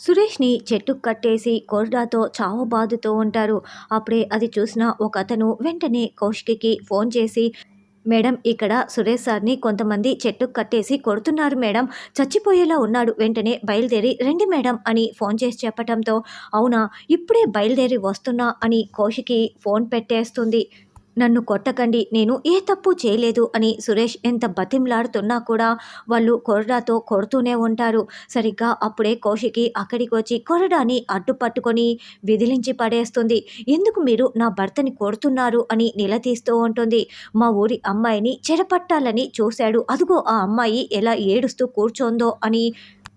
సురేష్ని చెట్టుకు కట్టేసి కోర్డాతో చావు బాదుతూ ఉంటారు. అప్పుడే అది చూసిన ఒక అతను వెంటనే కౌశికి ఫోన్ చేసి మేడం ఇక్కడ సురేష్ సార్ని కొంతమంది చెట్టుకు కట్టేసి కొడుతున్నారు మేడం. చచ్చిపోయేలా ఉన్నాడు. వెంటనే బయలుదేరి రండి మేడం అని ఫోన్ చేసి చెప్పటంతో అవునా ఇప్పుడే బయలుదేరి వస్తున్నా అని కోషికి ఫోన్ పెట్టేస్తుంది. నన్ను కొట్టకండి నేను ఏ తప్పు చేయలేదు అని సురేష్ ఎంత బతిమ్లాడుతున్నా కూడా వాళ్ళు కొరడాతో కొడుతూనే ఉంటారు. సరిగ్గా అప్పుడే కౌశికి అక్కడికి వచ్చి కొరడాని అడ్డుపట్టుకొని విదిలించి పడేస్తుంది. ఎందుకు మీరు నా భర్తని కొడుతున్నారు అని నిలదీస్తూ ఉంటుంది. మా ఊరి అమ్మాయిని చెరపట్టాలని చూశాడు. అదుగో ఆ అమ్మాయి ఎలా ఏడుస్తూ కూర్చోందో అని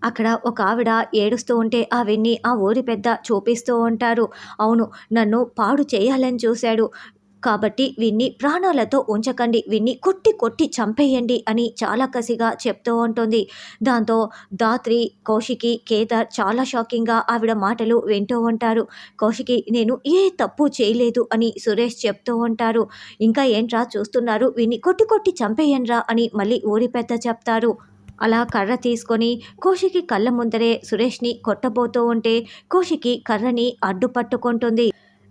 అక్కడ ఒక ఆవిడ ఏడుస్తూ ఉంటే అవన్నీ ఆ ఊరి పెద్ద చూపిస్తూ ఉంటారు. అవును నన్ను పాడు చేయాలని చూశాడు. కాబట్టి వీన్ని ప్రాణాలతో ఉంచకండి వీన్ని కొట్టి కొట్టి చంపేయండి అని చాలా కసిగా చెప్తూ ఉంటుంది. దాంతో దాత్రి కౌశికి కేదార్ చాలా షాకింగ్గా ఆవిడ మాటలు వింటూ ఉంటారు. కౌశికి నేను ఏ తప్పు చేయలేదు అని సురేష్ చెప్తూ ఉంటారు. ఇంకా ఏంట్రా చూస్తున్నారు? వీన్ని కొట్టి కొట్టి చంపేయండ్రా అని మళ్ళీ ఊరి పెద్ద చెప్తారు. అలా కర్ర తీసుకొని కోషికి కళ్ళ ముందరే సురేష్ని కొట్టబోతూ ఉంటే కోషికి కర్రని అడ్డుపట్టుకుంటుంది.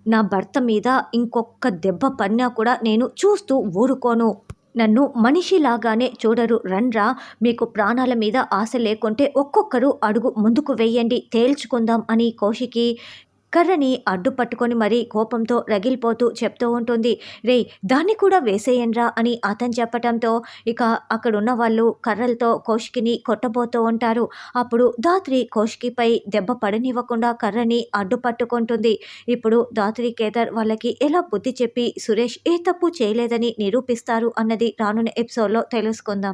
నా భర్త మీద ఇంకొక దెబ్బ పడినా కూడా నేను చూస్తూ ఊరుకోను. నన్ను మనిషిలాగానే చూడరు. రన్రా మీకు ప్రాణాల మీద ఆశ లేకుంటే ఒక్కొక్కరు అడుగు ముందుకు వెయ్యండి తేల్చుకుందాం అని కోషికి కర్రని అడ్డుపట్టుకొని మరీ కోపంతో రగిలిపోతూ చెప్తూ ఉంటుంది రే దాన్ని కూడా వేసేయండ్రా అని అతను చెప్పటంతో ఇక అక్కడున్న వాళ్ళు కర్రలతో కోషికిని కొట్టబోతూ ఉంటారు. అప్పుడు దాత్రి కోషికిపై దెబ్బ పడనివ్వకుండా కర్రని అడ్డుపట్టుకుంటుంది ఇప్పుడు దాత్రి కేదార్ వాళ్ళకి ఎలా బుద్ధి చెప్పి సురేష్ ఏ తప్పు చేయలేదని నిరూపిస్తారు అన్నది రానున్న ఎపిసోడ్లో తెలుసుకుందాం.